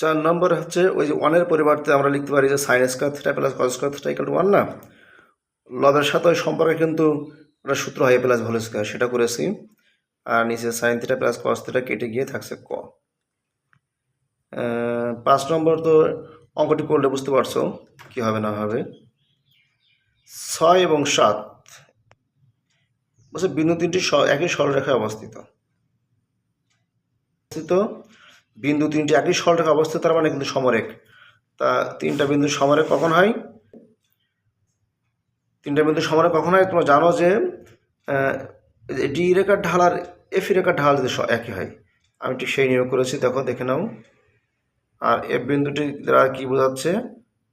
চার নম্বর হচ্ছে ওই যে ওয়ানের পরিবর্তে আমরা লিখতে পারি যে sine square theta plus cos square theta equal to one না? লবের সাথে ওই সম্পর্কে কিন্তু একটা সূত্র হয় প্লাস ভোল স্কোয়ার সেটা করেছি। আর নিচে sine theta plus cos theta কেটে গিয়ে থাকছে ক। পাঁচ নম্বর তো অঙ্কটি করলে বুঝতে পারছ কী হবে না হবে। ছয় এবং সাত, বলছে বিন্দু তিনটি একই সরলরেখায় অবস্থিত। অবস্থিত বিন্দু তিনটি একই সরলরেখা অবস্থিত, তার মানে কিন্তু সমরেখ। তা তিনটা বিন্দু সমরেখ কখন হয়? তিনটা বিন্দু সমরেখ কখন হয়? তোমরা জানো যে ডি রেখার ঢাল আর এফ রেখার ঢাল যদি একই হয়, আমি ঠিক সেই নিয়োগ করেছি, দেখো, দেখে নাও। আর এফ বিন্দুটি দ্বারা কী বোঝাচ্ছে?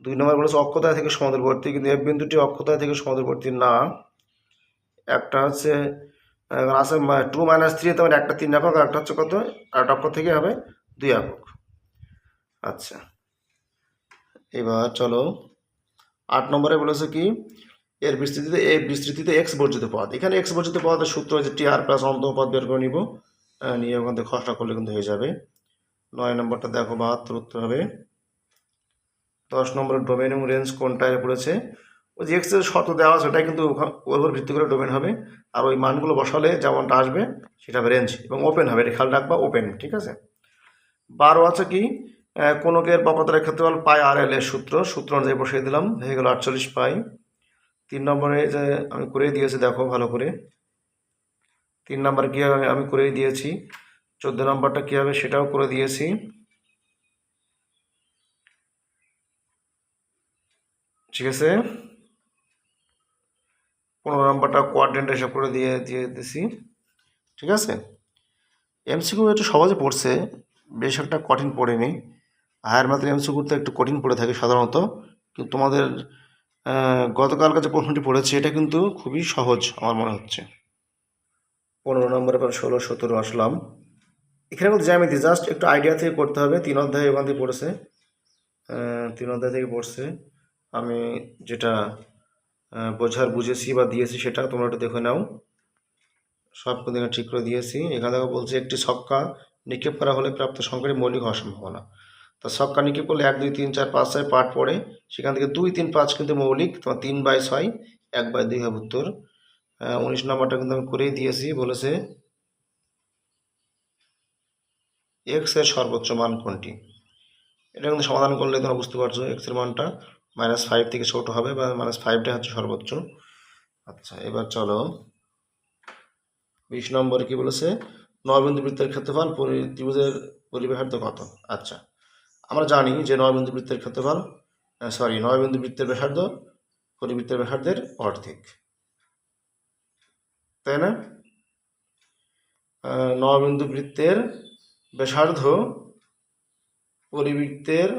দুই নম্বর বলেছে অক্ষতায় থেকে সমুদ্রবর্তী কিন্তু এফ বিন্দুটি অক্ষতায় থেকে সমুদ্রবর্তী না। একটা হচ্ছে আছে টু মাইনাস থ্রি তোমার একটা তিন একক আর একটা হচ্ছে কত? আর একটা অক্ষ থেকে হবে দুই একক আচ্ছা এবার চলো আট নম্বরে বলেছে কি, এর বিস্তৃতিতে, এ বিস্তৃতিতে এক্স বর্জিত পদ এখানে এক্স বর্জিত পদের সূত্র হচ্ছে টি আর প্লাস অন্তম পদ বের করে নিব। নিয়ে ওখান থেকে খসড়া করলে কিন্তু হয়ে যাবে। নয় নম্বরটা দেখো বাহাত্তর উত্তর হবে। দশ নম্বরের ডোমেন এবং রেঞ্জ কোনটায় পড়েছে? ওই যে এক্সের শর্ত দেওয়া ওটাই কিন্তু ওর উপর ভিত্তি করে ডোমেন হবে। আর ওই মানগুলো বসালে যেমনটা আসবে, সেটা হবে রেঞ্জ এবং ওপেন হবে। এটা খেয়াল রাখবা ওপেন ঠিক আছে? বারো আছে কি? কোনকের বকতারের ক্ষেত্রফল পাই আর এল এর সূত্র। সূত্র অনুযায়ী বসিয়ে দিলাম, হয়ে গেল আটচল্লিশ পাই। তিন নম্বরে যে আমি করেই দিয়েছি, দেখো ভালো করে। তিন নম্বর কী হবে আমি করেই দিয়েছি, চোদ্দ নম্বরটা কী হবে সেটাও করে দিয়েছি। ঠিক আছে? পনেরো নম্বরটা কোয়াড্রেন্ট হিসাব করে দিয়ে দিয়ে দিছি। ঠিক আছে? এমসিকিউ একটু সহজে পড়ছে। বেশ একটা কঠিন পড়েনি হায়ার ম্যাথের এমসিকিউতে একটু কঠিন পড়ে থাকে সাধারণত। কিন্তু তোমাদের আহ, গতকালকে যে প্রশ্নটি পড়েছি এটা কিন্তু খুবই সহজ আমার মনে হচ্ছে। পনেরো নম্বরের পর ষোলো সতেরো আসলাম। এখানে কিন্তু জ্যামিতি জাস্ট একটু আইডিয়া থেকে করতে হবে। তিন অধ্যায় ওখান থেকে পড়েছে। তিন অধ্যায় থেকে পড়ছে। আমি যেটা বোঝার বুঝেছি বা দিয়েছি সেটা তোমরা একটু দেখে নাও। সব কিন্তু এখানে ঠিক করে দিয়েছি। এখানে দেখো বলছে একটি ছক্কা নিক্ষেপ করা হলে প্রাপ্ত সংখ্যাটি মৌলিক হওয়ার সম্ভাবনা। তা ছক্কা নিক্ষেপ করলে এক, দুই, তিন, চার, পাঁচ, ছয় পার্ট পড়ে। সেখান থেকে দুই, তিন, পাঁচ কিন্তু মৌলিক, তোমার তিন বাই ছয়, এক বাই দুই হবে উত্তর। উনিশ নম্বরটা কিন্তু আমি করেই দিয়েছি, বলেছে এক্সের সর্বোচ্চ মান কোনটি? এটা কিন্তু সমাধান করলে তোমরা বুঝতে পারছ এক্সের মানটা মাইনাস ফাইভ থেকে ছোট হবে বা মাইনাস ফাইভটা হচ্ছে সর্বোচ্চ। আচ্ছা এবার চলো। বিশ নম্বরে কি বলেছে? নয়বিন্দু বৃত্তের ক্ষেত্রফল ত্রিভুজের পরিব্যাহার্য কত? আচ্ছা। আমরা জানি যে নয়বিন্দু বৃত্তের ক্ষেত্রফল সরি নয়বিন্দু বৃত্তের ব্যাসার্ধ, পরিবৃত্তের ব্যাসার্ধের অর্ধেক। তাই না? নয়বিন্দু বৃত্তের ব্যাসার্ধ, পরিবৃত্তের,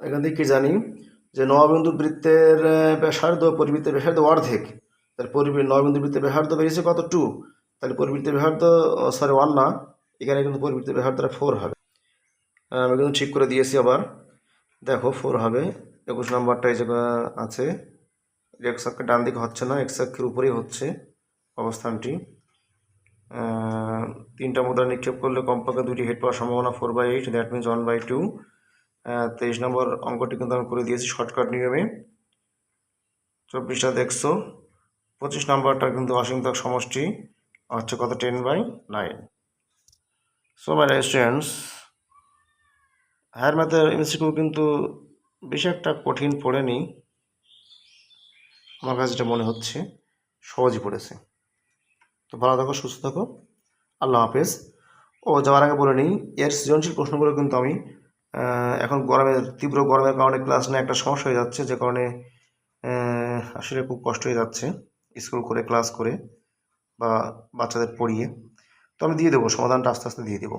এখান থেকে জানি? যে নবিন্দু বৃত্তের ব্যাসার্ধ, পরিবৃত্তের ব্যাসার্ধ অর্ধেক। তাহলে পরিবৃ নবিন্দু বৃত্তের ব্যাসার্ধ বেরিয়েছে কত? টু তাহলে পরিবৃত্তের ব্যাসার্ধ সরি ওয়ান না। এখানে কিন্তু পরিবৃত্তের ব্যাসার্ধটা ফোর হবে। আমি কিন্তু ঠিক করে দিয়েছি আবার। দেখো ফোর হবে। একুশ নম্বরটা এই জায়গা আছে। এক্স অক্ষের ডান দিকে হচ্ছে না এক্স অক্ষের উপরেই হচ্ছে অবস্থানটি। তিনটা মুদ্রা নিক্ষেপ করলে কমপক্ষে দুটি হেড পাওয়ার সম্ভাবনা four by eight that means one by two তেইশ নম্বর অঙ্কটি কিন্তু আমি করে দিয়েছি শর্টকাট নিয়মে। চব্বিশটা দেখছ। পঁচিশ নম্বরটা কিন্তু অসীমতক সমষ্টি, হচ্ছে কত? Ten by nine so my students higher ম্যাথের এমসিকিউ কিন্তু বেশি একটা কঠিন পড়েনি। আমার কাছে যেটা মনে হচ্ছে, সহজই পড়েছে। তো ভালো থাকো, সুস্থ থাকো। আল্লাহ হাফেজ। ও, যাওয়ার আগে বলে নিই, এর সৃজনশীল প্রশ্নগুলো কিন্তু আমি এখন গরমের তীব্র গরমের কারণে ক্লাস নিয়ে একটা সমস্যা হয়ে যাচ্ছে, যে কারণে আসলে খুব কষ্ট হয়ে যাচ্ছে। স্কুল করে, ক্লাস করে বা বাচ্চাদের পড়িয়ে। তো আমি দিয়ে দেবো, সমাধানটা আস্তে আস্তে দিয়ে দেবো।